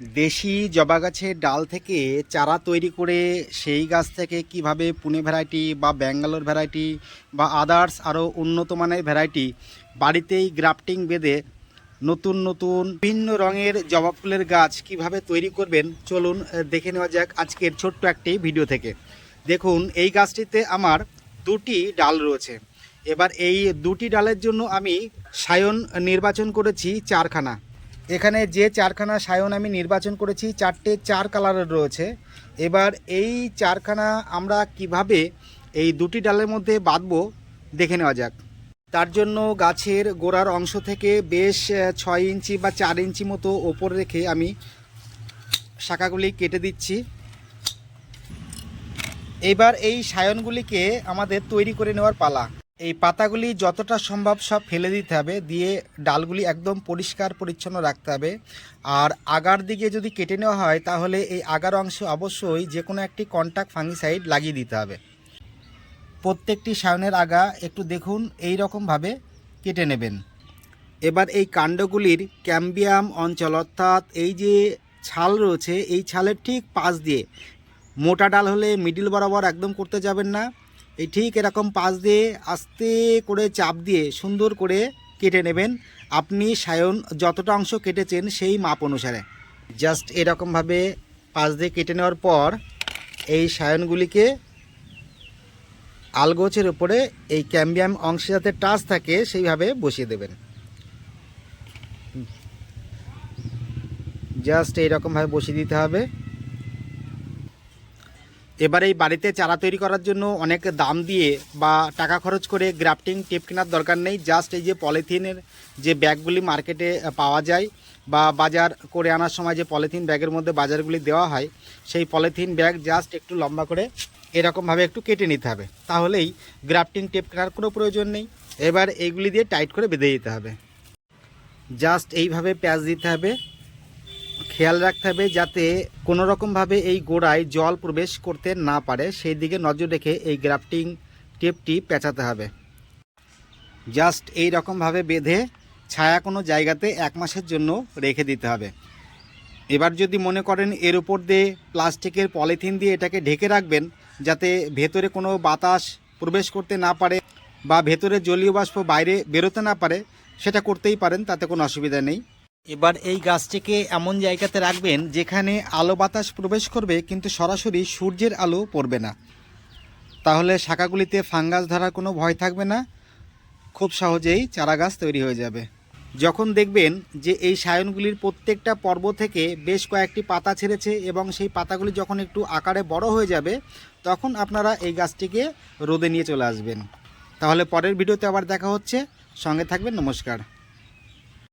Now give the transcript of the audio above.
দেশি জবা গাছের ডাল থেকে চারা তৈরি করে সেই গাছ থেকে কীভাবে পুনে ভ্যারাইটি বা ব্যাঙ্গালোর ভ্যারাইটি বা আদার্স আরও উন্নত মানের ভ্যারাইটি বাড়িতেই গ্রাফটিং বেঁধে নতুন নতুন ভিন্ন রঙের জবা ফুলের গাছ কীভাবে তৈরি করবেন চলুন দেখে নেওয়া যাক আজকের ছোট্ট একটি ভিডিও থেকে। দেখুন, এই গাছটিতে আমার দুটি ডাল রয়েছে। এবার এই দুটি ডালের জন্য আমি সায়ন নির্বাচন করেছি চারখানা। এখানে যে চারখানা সায়ন আমি নির্বাচন করেছি, চারটে চার কালারের রয়েছে। এবার এই চারখানা আমরা কীভাবে এই দুটি ডালের মধ্যে বাঁধবো, দেখে নেওয়া যাক। তার জন্য গাছের গোড়ার অংশ থেকে বেশ ছয় ইঞ্চি বা চার ইঞ্চি মতো ওপর রেখে আমি শাখাগুলি কেটে দিচ্ছি। এবার এই সায়নগুলিকে আমাদের তৈরি করে নেওয়ার পালা। এই পাতাগুলি যতটা সম্ভব সব ফেলে দিতে হবে, দিয়ে ডালগুলি একদম পরিষ্কার পরিচ্ছন্ন রাখতে হবে। আর আগার দিকে যদি কেটে নেওয়া হয়, তাহলে এই আগার অংশে অবশ্যই যে কোনো একটি কন্ট্যাক্ট ফাঙ্গিসাইড লাগিয়ে দিতে হবে। প্রত্যেকটি সায়নের আগা একটু দেখুন, এই রকমভাবে কেটে নেবেন। এবার এই কাণ্ডগুলির ক্যাম্বিয়াম অঞ্চল, অর্থাৎ এই যে ছাল রয়েছে, এই ছালের ঠিক পাশ দিয়ে, মোটা ডাল হলে মিডিল বরাবর একদম করতে যাবেন না। এই ঠিক এরকম পাশ দিয়ে আস্তে করে চাপ দিয়ে সুন্দর করে কেটে নেবেন। আপনি সায়ন যতটা অংশ কেটেছেন সেই মাপ অনুসারে। জাস্ট এরকমভাবে পাশ দিয়ে কেটে নেওয়ার পর এই সায়নগুলিকে আলগোছের উপরে এই ক্যাম্বিয়াম অংশে যাতে টাচ থাকে সেইভাবে বসিয়ে দেবেন। জাস্ট এইরকমভাবে বসিয়ে দিতে হবে। এবার এই বাড়িতে চারা তৈরি করার জন্য অনেক দাম দিয়ে বা টাকা খরচ করে গ্রাফটিং, টেপ কেনার দরকার নেই। জাস্ট এই যে পলিথিনের যে ব্যাগগুলি মার্কেটে পাওয়া যায় বা বাজার করে আনার সময় যে পলিথিন ব্যাগের মধ্যে বাজারগুলি দেওয়া হয়, সেই পলিথিন ব্যাগ জাস্ট একটু লম্বা করে এরকমভাবে একটু কেটে নিতে হবে। তাহলেই গ্রাফটিং, টেপ কেনার কোনো প্রয়োজন নেই। এবার এইগুলি দিয়ে টাইট করে বেঁধে দিতে হবে। জাস্ট এইভাবে প্যাঁচ দিতে হবে। খেয়াল রাখতে হবে যাতে কোনো রকমভাবে এই গোড়ায় জল প্রবেশ করতে না পারে। সেই দিকে নজর রেখে এই গ্রাফটিং টেপটি পেঁচাতে হবে। জাস্ট এই রকমভাবে বেঁধে ছায়া কোনো জায়গাতে এক মাসের জন্য রেখে দিতে হবে। এবার যদি মনে করেন এর উপর দিয়ে প্লাস্টিকের পলিথিন দিয়ে এটাকে ঢেকে রাখবেন, যাতে ভেতরে কোনো বাতাস প্রবেশ করতে না পারে বা ভেতরে জলীয় বাষ্প বাইরে বেরোতে না পারে, সেটা করতেই পারেন, তাতে কোনো অসুবিধা নেই। এবার এই গাছটিকে এমন জায়গাতে রাখবেন যেখানে আলো বাতাস প্রবেশ করবে, কিন্তু সরাসরি সূর্যের আলো পড়বে না। তাহলে শাখাগুলিতে ফাঙ্গাস ধরার কোনো ভয় থাকবে না। খুব সহজেই চারা গাছ তৈরি হয়ে যাবে। যখন দেখবেন যে এই সায়নগুলির প্রত্যেকটা পর্ব থেকে বেশ কয়েকটি পাতা ছেড়েছে এবং সেই পাতাগুলি যখন একটু আকারে বড় হয়ে যাবে, তখন আপনারা এই গাছটিকে রোদে নিয়ে চলে আসবেন। তাহলে পরের ভিডিওতে আবার দেখা হচ্ছে। সঙ্গে থাকবেন, নমস্কার।